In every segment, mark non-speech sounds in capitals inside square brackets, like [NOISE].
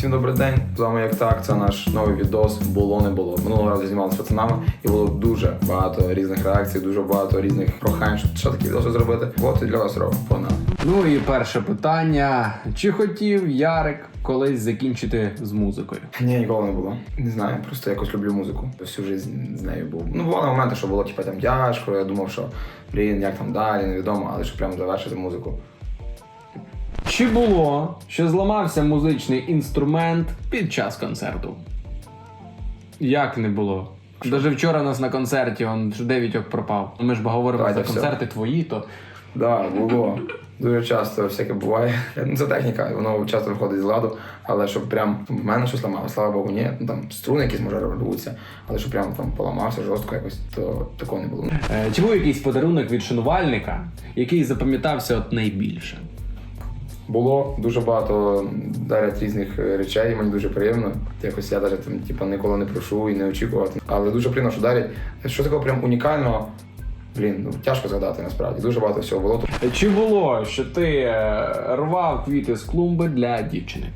Всім добрий день. З вами як так. Це наш новий відос. Було не було. Минулого разу знімали з пацанами, і було дуже багато різних реакцій, дуже багато різних прохань, що, що такі відоси зробити. От і для вас робимо. Погнали. Ну і перше питання: чи хотів Ярик колись закінчити з музикою? Ні, ніколи не було. Не знаю, просто якось люблю музику. Всю життя з нею був. Ну, бували моменти, що було типу, там тяжко. Я думав, що блін, як там далі, невідомо, але що прямо завершити музику. Чи було, що зламався музичний інструмент під час концерту? Як не було? Даже вчора нас на концерті он ж дев'ятьок пропав. Ми ж бо говоримо Давайте за все. концерти твої, то Да, було. Дуже часто всяке буває. Ну, це техніка, воно часто виходить з ладу, але щоб прям в мене щось ламало, слава Богу, ні. Ну там струни якісь може рвуться, але щоб прям там поламався жорстко якось, то такого не було. Е, чи був якийсь подарунок від шанувальника, який запам'ятався от найбільше? Було дуже багато дарять різних е, речей, мені дуже приємно. Якось я навіть там типу, ніколи не прошу і не очікувати. Але дуже приємно, що дарять. Що такого прям унікального? Блін, ну тяжко згадати насправді. Дуже багато всього було. Чи було, що ти е, рвав квіти з клумби для дівчини?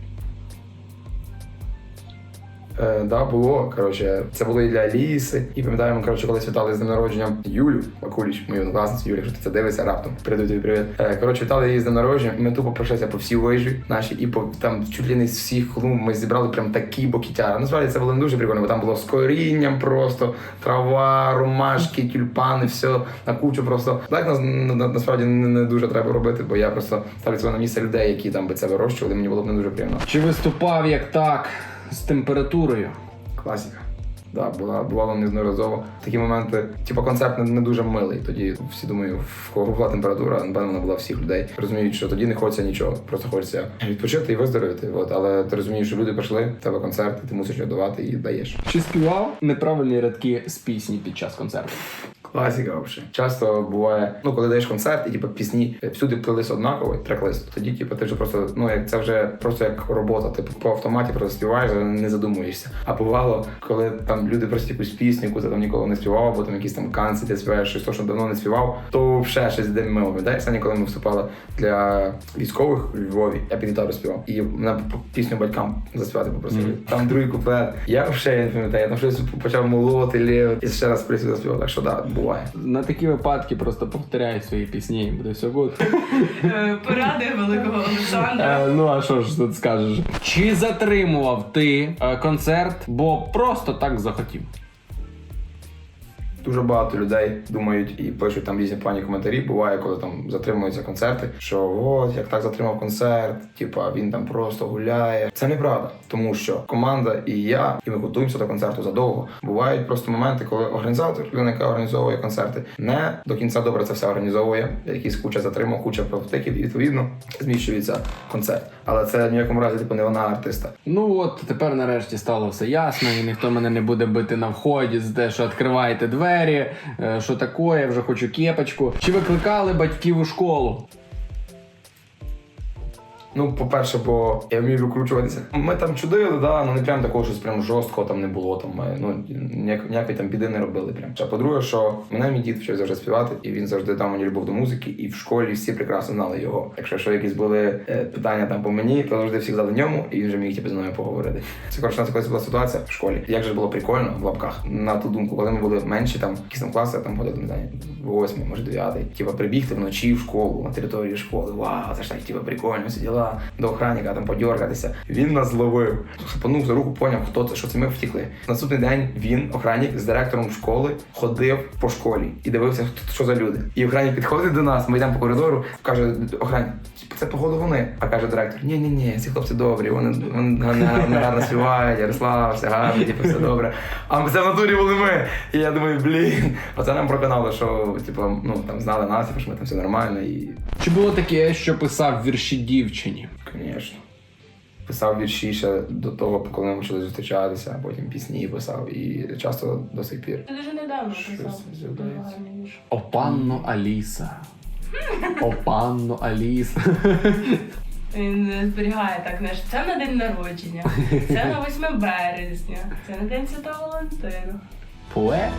Е, да, було. Коротше, це було і для Аліси. І пам'ятаємо, коротше, коли святали з днем народження Юлю Макуліч, мою однокласницю Юлю, якщо ти це дивишся раптом. Передаю тобі привіт. Е, коротше, вітали її з днем народження. Ми тупо пройшлися по всій вежі наші, і по там чуть ли не з всіх клумб ми зібрали прям такі бокітяри. Насправді це було не дуже прикольно, бо там було з корінням просто, трава, ромашки, тюльпани, все на кучу просто. Так на- насправді не, не дуже треба робити, бо я просто ставлю себе на місце людей, які там би це вирощували. Мені було б не дуже приємно. Чи виступав як так з температурою? Класіка. Да, була, бувало неодноразово. Такі моменти, типу, концерт не, не дуже милий. Тоді всі думаю, в кого була температура, напевно, вона була всіх людей. Розуміють, що тоді не хочеться нічого, просто хочеться відпочити і виздоровити. От, але ти розумієш, що люди прийшли, в тебе концерт, і ти мусиш його давати і даєш. Чи співав неправильні рядки з пісні під час концерту? Класіка взагалі. Часто буває, ну коли даєш концерт, і типу, пісні е, всюди плились однаково, трек-лист. Тоді, типу, ти вже просто ну як це вже просто як робота. Ти по автоматі просто співаєш, не задумуєшся. А бувало, коли там люди просять якусь пісню, яку ти там ніколи не співав, або там якісь там канці, ти співаєш щось, то, що давно не співав, то ще щось де ми пам'ятаєш, Саня, коли ми виступали для військових у Львові, я під гітару співав. І мене пісню батькам заспівати попросили. Там другий куплет. Я вже не пам'ятаю, я там щось почав молоти, лєвити, і ще раз присів заспівав. Так що да, буває. На такі випадки просто повторяй свої пісні, і буде все гуд. Е, Поради великого Олександра. Е, ну а що ж тут скажеш? Чи затримував ти е, концерт, бо просто так захотів? Дуже багато людей думають і пишуть там різні погані коментарі. Буває, коли там затримуються концерти, що от як так затримав концерт, типа він там просто гуляє. Це неправда, тому що команда і я, і ми готуємося до концерту задовго. Бувають просто моменти, коли організатор, людина, яка організовує концерти, не до кінця добре це все організовує. Якісь куча затримав, куча провтиків, і відповідно зміщується концерт. Але це в ніякому разі типу не вона артиста. Ну от тепер нарешті стало все ясно, і ніхто мене не буде бити на вході з те, що відкривайте двері, е, що таке, я вже хочу кепочку. Чи викликали батьків у школу? Ну, по-перше, бо я вмію викручуватися. Ми там чудили, да, ну не прям такого щось прям жорсткого там не було. Там ми, ну ніяк, ніякої там біди не робили. Прям. А по-друге, що мене мій дід вчив завжди співати, і він завжди дав мені любов до музики, і в школі всі прекрасно знали його. Якщо що якісь були е, питання там по мені, то завжди всі знали ньому, і він вже міг типу, з мною поговорити. Це коротше, нас якась була ситуація в школі. Як же було прикольно в лапках на ту думку, коли ми були менші, там якісь там класи, там ходили, не знаю, восьмий, може дев'ятий. Типа прибігти вночі в школу на території школи. Вау, це ж так типа прикольно, всі діла до охранника там подьоргатися. Він нас зловив. Хапанув за руку, поняв, хто це, що це ми втікли. Наступний день він, охранник, з директором школи ходив по школі і дивився, що за люди. І охранник підходить до нас, ми йдемо по коридору, каже охранник, «Типу, це походу вони. А каже директор: ні, ні, ні, ці хлопці добрі, вони, вони гарно, гарно, співають, Ярослав, все гарно, типу, все добре. А це в натурі були ми. І я думаю, блін. Оце нам проканало, що типу, ну там знали нас, типу, що ми там все нормально і Чи було таке, що писав вірші дівчині? Звісно. Писав вірші ще до того, коли ми почали зустрічатися, а потім пісні писав і часто до сих пір. Ти дуже недавно Щось писав. О панно Аліса. [LAUGHS] О панно Аліса. Він зберігає так, знаєш, це на день народження, це на [LAUGHS] 8 березня, це на день Святого Валентина. Поет.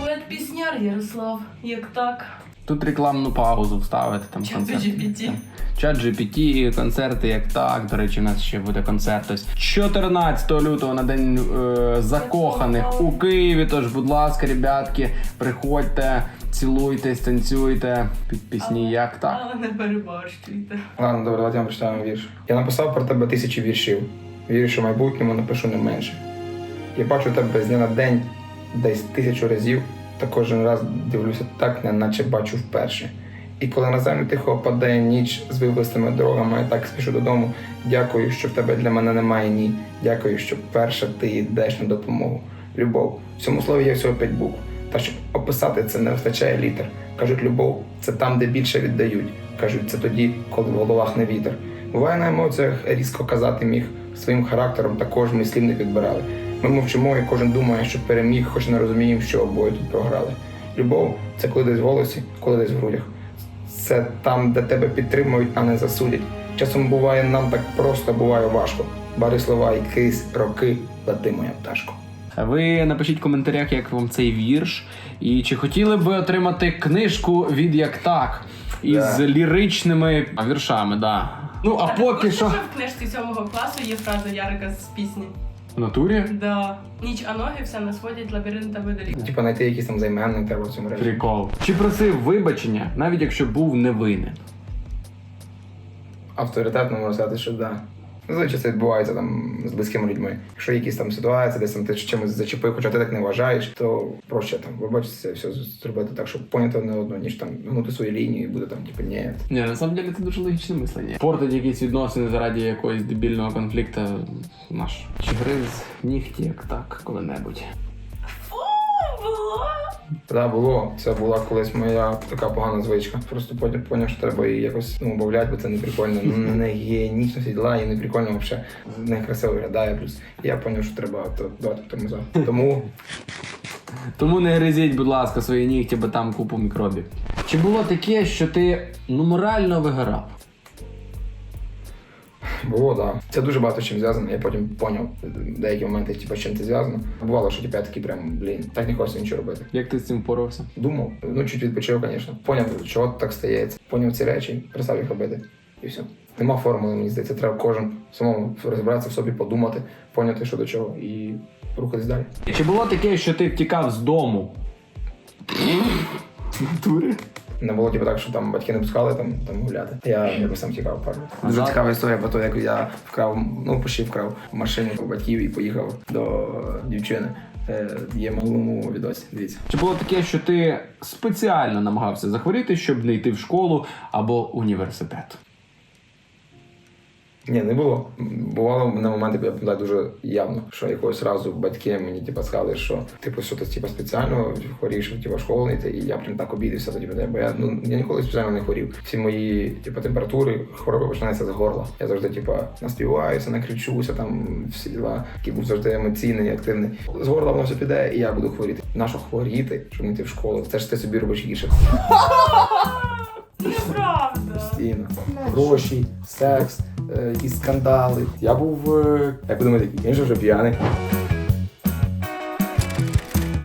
Поет пісняр Ярослав, як так. Тут рекламну паузу вставити, там Чат концерт. GPT. Чат GPT, концерти як так. До речі, у нас ще буде концерт. Ось 14 лютого на день е, закоханих у Києві. Тож, будь ласка, ребятки, приходьте, цілуйтесь, танцюйте під пісні як так. Але не переборщуйте. Ладно, добре, давайте я прочитаємо вірш. Я написав про тебе тисячі віршів. Вірю, що в майбутньому напишу не менше. Я бачу тебе з дня на день десь тисячу разів, та кожен раз дивлюся так, неначе бачу вперше. І коли на землю тихо опадає ніч з вивистими дорогами, я так спішу додому. Дякую, що в тебе для мене немає ні. Дякую, що перша ти йдеш на допомогу. Любов. В цьому слові є всього п'ять букв. Та щоб описати це не вистачає літер. Кажуть, любов це там, де більше віддають. Кажуть, це тоді, коли в головах не вітер. Буває на емоціях різко казати міг своїм характером також ми слів не підбирали. Ми мовчимо, і кожен думає, що переміг, хоч не розуміємо, що обоє тут програли. Любов це коли десь в голосі, коли десь в грудях. Це там, де тебе підтримують, а не засудять. Часом буває нам так просто, буває важко. Бари слова і кись, роки, лети моя пташко. Ви напишіть в коментарях, як вам цей вірш, і чи хотіли б ви отримати книжку від як так із Да. ліричними віршами, да. Ну а поки що. в книжці сьомого класу є фраза Ярика з пісні. В натурі? Да. Ніч, а ноги все не сводять лабіринтами доріг. Типа знайти якісь там займенник треба в цьому речі. Прикол. Чи просив вибачення, навіть якщо був невинен? авторитетно можна сказати, що да. Зазвичай це відбувається там з близькими людьми. Якщо якісь там ситуації, десь там ти чимось зачепив, хоча ти так не вважаєш, то проще там вибачитися, все зробити так, щоб поняти одне одного, ніж там гнути свою лінію і буде там, типу, ні. Ні, на самом деле це дуже логічне мислення. Портить якісь відносини заради якогось дебільного конфлікту наш. Чи гриз нігті як так коли-небудь? Фу, було! Да, було. Це була колись моя така погана звичка. Просто потім поняв, що треба її якось ну, убавляти, бо це не прикольно. Ну, не гігієнічно всі діла, і не прикольно взагалі. Не красиво виглядає. Плюс я поняв, що треба то давати тормоза. Тому Тому не гризіть, будь ласка, свої нігті, бо там купу мікробів. Чи було таке, що ти ну морально вигорав? Було, да. Це дуже багато чим зв'язано. Я потім поняв деякі моменти, типу, з чим це зв'язано. Бувало, що типу, я такий прям, блін, так не хочеться нічого робити. Як ти з цим впорався? Думав, ну чуть відпочив, звісно. Поняв, чого так стається. Поняв ці речі, перестав їх робити. І все. Нема формули, мені здається, треба кожен самому розібратися в собі, подумати, поняти, що до чого, і рухатись далі. Чи було таке, що ти втікав з дому? В натурі? Не було типу так, що там батьки не пускали там, там гуляти. Я якось сам тікав пару. Дуже цікава історія, бо то як я вкрав, ну почти вкрав машину у батьків і поїхав до дівчини. Е, Є малому відосі. Дивіться. Чи було таке, що ти спеціально намагався захворіти, щоб не йти в школу або університет? Ні, не було. Бувало на моменти, я пам'ятаю дуже явно, що якогось разу батьки мені типу, сказали, що типу, що ти типу, спеціально хворієш, типу, не йти, і я прям так обідався тоді мене, бо я ну я ніколи спеціально не хворів. Всі мої типу, температури, хвороби починаються з горла. Я завжди типу, наспіваюся, накричуся, там всі діла, який був завжди емоційний, активний. З горла воно все піде, і я буду хворіти. Нащо хворіти, щоб не йти в школу? Це ж ти собі робиш гірше. Неправда. Постійно. Гроші, секс, і якісь скандали. Я був, е, як ви думаєте, він же вже п'яний.